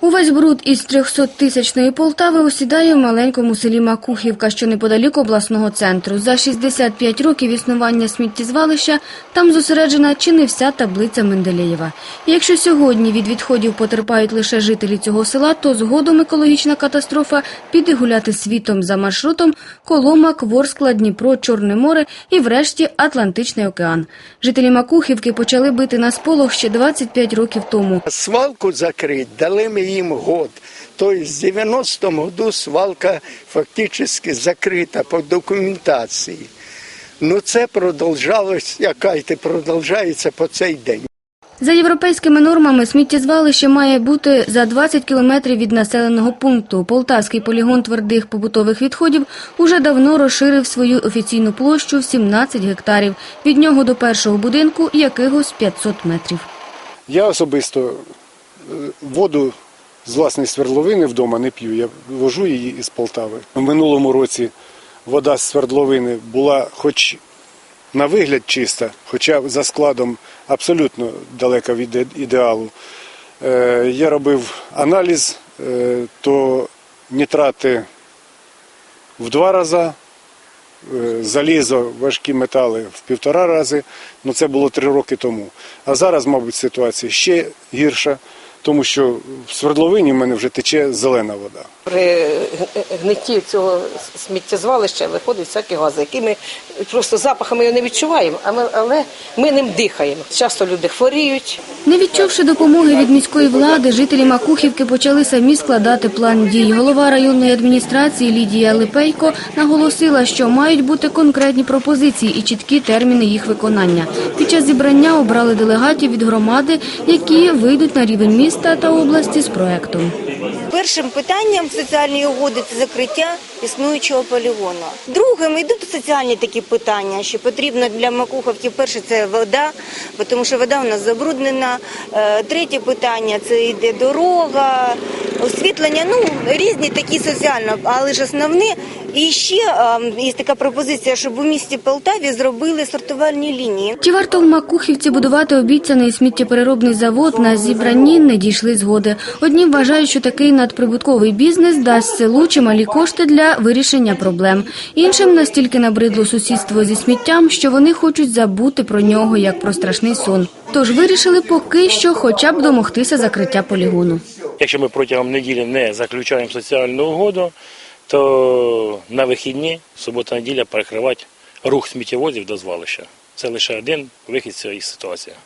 Увесь бруд із 300-тисячної Полтави осідає в маленькому селі Макухівка, що неподалік обласного центру. За 65 років існування сміттєзвалища там зосереджена чи не вся таблиця Менделєєва. Якщо сьогодні від відходів потерпають лише жителі цього села, то згодом екологічна катастрофа піде гуляти світом за маршрутом Коломак, Ворскла, Дніпро, Чорне море і врешті Атлантичний океан. Жителі Макухівки почали бити на сполох ще 25 років тому. Свалку закрыть, дали ми їм год. Тобто з 90-му году свалка фактично закрита по документації. Ну це продовжалось, яка й продовжається по цей день. За європейськими нормами сміттєзвалище має бути за 20 кілометрів від населеного пункту. Полтавський полігон твердих побутових відходів уже давно розширив свою офіційну площу в 17 гектарів. Від нього до першого будинку якихось 500 метрів. Я особисто е, воду з власної свердловини вдома не п'ю. Я вожу її із Полтави. У минулому році вода з свердловини була хоч на вигляд чиста, хоча за складом абсолютно далека від ідеалу. Е, Я робив аналіз, е, то нітрати в два рази, е, залізо, важкі метали в півтора рази. Ну це було три роки тому. А зараз, мабуть, ситуація ще гірша, тому що в свердловині в мене вже тече зелена вода. При гнитті цього сміттєзвалища виходить всякі гази, які ми просто запахами його не відчуваємо, а ми- але ми ним дихаємо. Часто люди хворіють. Не відчувши допомоги від міської влади, жителі Макухівки почали самі складати план дій. Голова районної адміністрації Лідія Липейко наголосила, що мають бути конкретні пропозиції і чіткі терміни їх виконання. Під час зібрання обрали делегатів від громади, які вийдуть на рівень міста та області з проектом. Першим питанням соціальної угоди це закриття існуючого полігону. Другим йдуть соціальні такі питання, що потрібно для Макуховки. Перше це вода, тому що вода у нас забруднена. Е, Третє питання це йде дорога, освітлення. Ну різні такі соціально, але ж основне. І ще е, є така пропозиція, щоб у місті Полтаві зробили сортувальні лінії. Чи варто в Макухівці будувати обіцяний сміттєпереробний завод на зібранні не дійшли згоди. Одні вважають, що такий надприбутковий бізнес дасть селу чималі кошти для вирішення проблем. Іншим настільки набридло сусідство зі сміттям, що вони хочуть забути про нього як про страшний сон. Тож вирішили поки що хоча б домогтися закриття полігону. Якщо ми протягом неділі не заключаємо соціальну угоду, то на вихідні, субота-неділя, перекривати рух сміттєвозів до звалища. Це лише один вихід з цієї ситуації.